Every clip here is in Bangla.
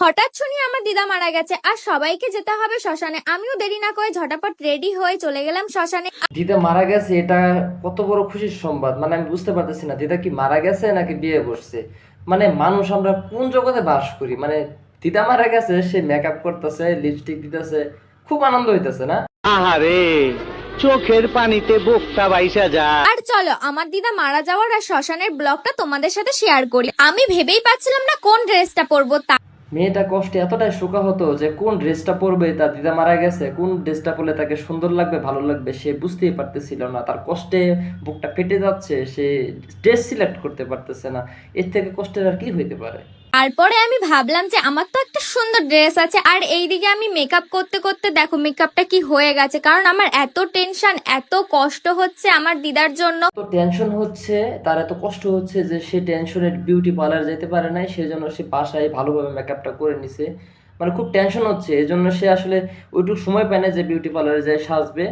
হঠাৎ শুনি আমার দিদা মারা গেছে আর সবাইকে যেতে হবে শ্মশানে। আমিও দেরি না করে ঝটাপট রেডি হয়ে চলে গেলাম শ্মশানে। দিদা মারা গেছে এটা কত বড় খুশির সংবাদ। মানে আমি বুঝতে পারতেছি না দিদা কি মারা গেছে নাকি বিয়ে বসছে মানে মানুষ আমরা কোন জগতে বাস করি? মানে দিদা মারা গেছে সে মেকআপ করতেছে লিপস্টিক দিতেছে খুব আনন্দ হইতেছে না? আহারে চোখের পানিতে বোকটা বাইসা যায় আর চলো আমার দিদা মারা যাওয়ার আর শ্মশানের ব্লগটা তোমাদের সাথে শেয়ার করি। আমি ভেবেই পাচ্ছিলাম না কোন ড্রেসটা পরবো তা মেয়েটা কষ্টে এতটাই শোকা হতো যে কোন ড্রেসটা পরবে, তার দিদা মারা গেছে, কোন ড্রেসটা পরলে তাকে সুন্দর লাগবে, ভালো লাগবে, সে বুঝতেই পারতেছিল না। তার কষ্টে বুকটা ফেটে যাচ্ছে, সে ড্রেস সিলেক্ট করতে পারতেছে না। এর থেকে কষ্টের আর কি হইতে পারে? তারপরে আমি ভাবলাম যে আমার তো একটা সুন্দর ড্রেস আছে, আর এইদিকে আমি মেকআপ করতে করতে দেখো মেকআপটা কি হয়ে গেছে। কারণ আমার এত টেনশন এত কষ্ট হচ্ছে আমার দিদার জন্য। তো টেনশন হচ্ছে, তার এত কষ্ট হচ্ছে যে সে টেনশনের বিউটি পার্লার যেতে পারে নাই, সেজন্য সে বাসায় ভালোভাবে মেকআপটা করে নিছে। মানে খুব টেনশন হচ্ছে এই জন্য সে আসলে ওইটুকু সময় পায় না যে বিউটি পার্লারে যায় সাজবে।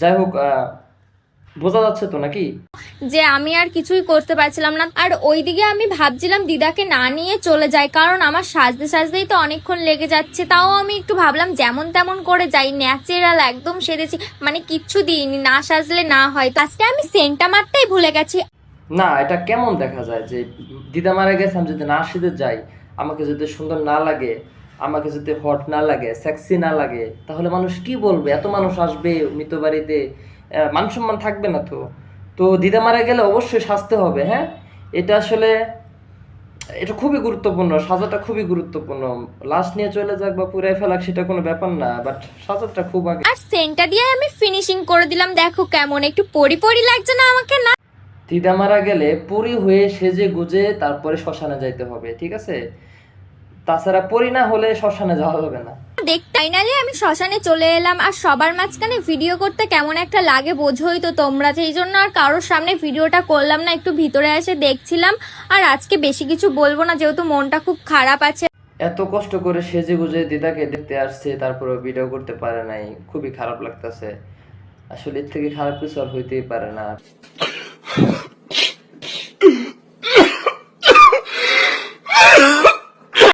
যাই হোক বোঝা যাচ্ছে তো নাকি? যে আমি আর কিছুই করতে পারছিলাম না। আর ওইদিকে আমি ভাবছিলাম দিদাকে না নিয়ে চলে যাই কারণ আমার সাজতে সাজতেই তো অনেকক্ষণ লেগে যাচ্ছে। তাও আমি একটু ভাবলাম যেমন তেমন করে যাই ন্যাচারাল একদম সেরেছি মানে কিচ্ছু দিইনি না সাজলে না হয়। আজকে আমি সেন্টটা মারতেই ভুলে গেছি। না এটা কেমন দেখা যায় যে দিদা মারা গেছে আমি যদি না সেজে যাই আমাকে যদি সুন্দর না লাগে আমাকে যদি হট না লাগে সেক্সি না লাগে তাহলে মানুষ কি বলবে? এত মানুষ আসবে মৃত বাড়িতে মান সম্মান থাকবে না তো। তো দিদা মারা গেলে অবশ্যই সাজতে হবে হ্যাঁ? এটা আসলে এটা খুবই গুরুত্বপূর্ণ সাজাটা খুবই গুরুত্বপূর্ণ। লাশ নিয়ে চলে যাক বা পুরাই ফেলাক সেটা কোনো ব্যাপার না বাট সাজাটা খুব আগে আর সেন্টটা দিয়ে আমি ফিনিশিং করে দিলাম দেখো কেমন একটু পরি পরি লাগছে না আমাকে না? দিদা মারা গেলে পরি হয়ে সেজে গুজে তারপরে শ্মশানে যাইতে হবে ঠিক আছে? তাছাড়া পরি না হলে শ্মশানে যাওয়া যাবে না। দেখ ফাইনালি আমি শ্মশানে চলে এলাম আর সবার মাঝখানে ভিডিও করতে কেমন একটা লাগে বোঝোই তো তোমরা। সেই জন্য আর কারোর সামনে ভিডিওটা করলাম না, একটু ভিতরে এসে দেখছিলাম। আর আজকে বেশি কিছু বলব না, যেহেতু মনটা খুব খারাপ আছে। এত কষ্ট করে সেজে গুজে দিদাকে দেখতে আসছে তারপরে ভিডিও করতে পারে নাই। খুবই খারাপ লাগতেছে। আসলে এর থেকে খারাপ কিছু আর হইতেই পারে না।